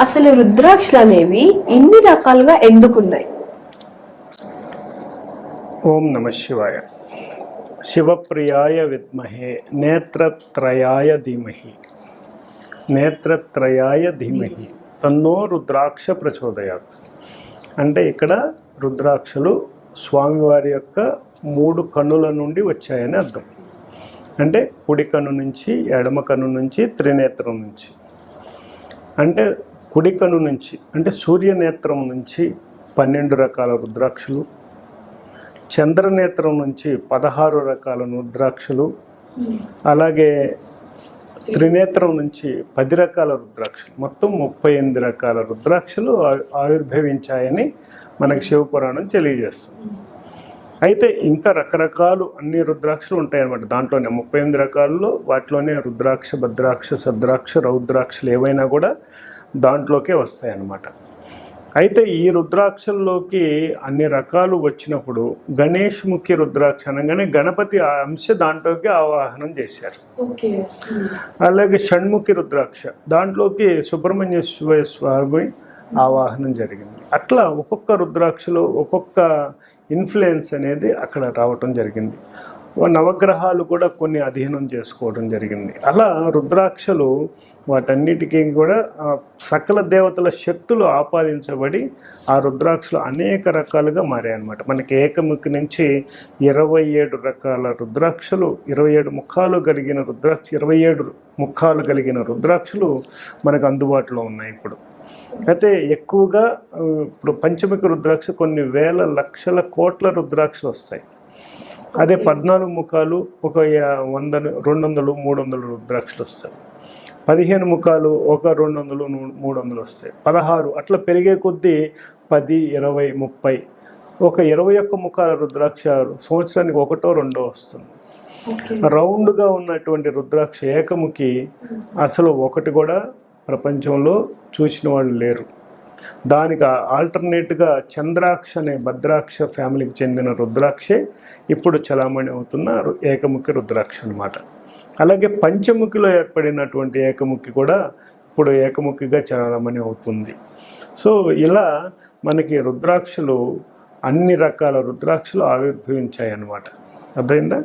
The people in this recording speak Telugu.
అసలు రుద్రాక్షలు అనేవి ఇన్ని రకాలుగా ఎందుకున్నాయి? ఓం నమ శివాయ. శివప్రియాయ విద్మహే నేత్రత్రయాయ ధీమహి. నేత్రత్రయాయ ధీమహి. తన్నో రుద్రాక్ష ప్రచోదయాత్. అంటే ఇక్కడ రుద్రాక్షలు స్వామివారి యొక్క మూడు కన్నుల నుండి వచ్చాయని అర్థం. అంటే కుడి కన్ను నుంచి ఎడమ కన్ను నుంచి త్రినేత్రం నుంచి. అంటే కుడికను నుంచి అంటే సూర్యనేత్రం నుంచి పన్నెండు రకాల రుద్రాక్షలు చంద్రనేత్రం నుంచి పదహారు రకాల రుద్రాక్షలు అలాగే త్రినేత్రం నుంచి పది రకాల రుద్రాక్షలు. మొత్తం ముప్పై ఎనిమిది రకాల రుద్రాక్షలు ఆవిర్భవించాయని మనకి శివపురాణం తెలియజేస్తుంది. అయితే ఇంకా రకరకాలు అన్ని రుద్రాక్షలు ఉంటాయన్నమాట. దాంట్లోనే ముప్పై ఎనిమిది రకాల్లో వాటిలోనే రుద్రాక్ష భద్రాక్ష సద్రాక్ష రౌద్రాక్షలు ఏవైనా కూడా దాంట్లోకే వస్తాయన్నమాట. అయితే ఈ రుద్రాక్షల్లోకి అన్ని రకాలు వచ్చినప్పుడు గణేష్ ముఖ్య రుద్రాక్ష అనగానే గణపతి అంశ దాంట్లోకి ఆవాహనం చేశారు. అలాగే షణ్ముఖి రుద్రాక్ష దాంట్లోకి సుబ్రహ్మణ్య శివ స్వామి ఆవాహనం జరిగింది. అట్లా ఒక్కొక్క రుద్రాక్షలో ఒక్కొక్క ఇన్ఫ్లుయెన్స్ అనేది అక్కడ రావటం జరిగింది. నవగ్రహాలు కూడా కొన్ని అధీనం చేసుకోవడం జరిగింది. అలా రుద్రాక్షలు వాటన్నిటికీ కూడా సకల దేవతల శక్తులు ఆపాదించబడి ఆ రుద్రాక్షలు అనేక రకాలుగా మారాయి అన్నమాట మనకి ఏకముఖి నుంచి ఇరవై ఏడు రకాల రుద్రాక్షలు ఇరవై ఏడు ముఖాలు కలిగిన రుద్రాక్ష ఇరవై ఏడు ముఖాలు కలిగిన రుద్రాక్షలు మనకు అందుబాటులో ఉన్నాయి ఇప్పుడు. అయితే ఎక్కువగా ఇప్పుడు పంచమిక రుద్రాక్ష కొన్ని వేల లక్షల కోట్ల రుద్రాక్షలు వస్తాయి. అదే పద్నాలుగు ముఖాలు ఒక వంద రెండు వందలు మూడు వందలు రుద్రాక్షలు వస్తాయి. పదిహేను ముఖాలు ఒక రెండు వందలు మూడు వందలు వస్తాయి. పదహారు అట్లా పెరిగే కొద్దీ పది ఇరవై ముప్పై. ఒక ఇరవై ఒక్క ముఖాల రుద్రాక్ష సంవత్సరానికి ఒకటో రెండో వస్తుంది. రౌండ్గా ఉన్నటువంటి రుద్రాక్ష ఏకముఖి అసలు ఒకటి కూడా ప్రపంచంలో చూసిన వాళ్ళు లేరు. దానికి ఆల్టర్నేట్గా చంద్రాక్ష అనే భద్రాక్ష ఫ్యామిలీకి చెందిన రుద్రాక్షే ఇప్పుడు చలామణి అవుతున్న రు- ఏకముఖి రుద్రాక్ష అన్నమాట. అలాగే పంచముఖిలో ఏర్పడినటువంటి ఏకముఖి కూడా ఇప్పుడు ఏకముఖిగా చలామణి అవుతుంది. సో ఇలా మనకి రుద్రాక్షలు అన్ని రకాల రుద్రాక్షలు ఆవిర్భవించాయి అన్నమాట అర్థమైందా.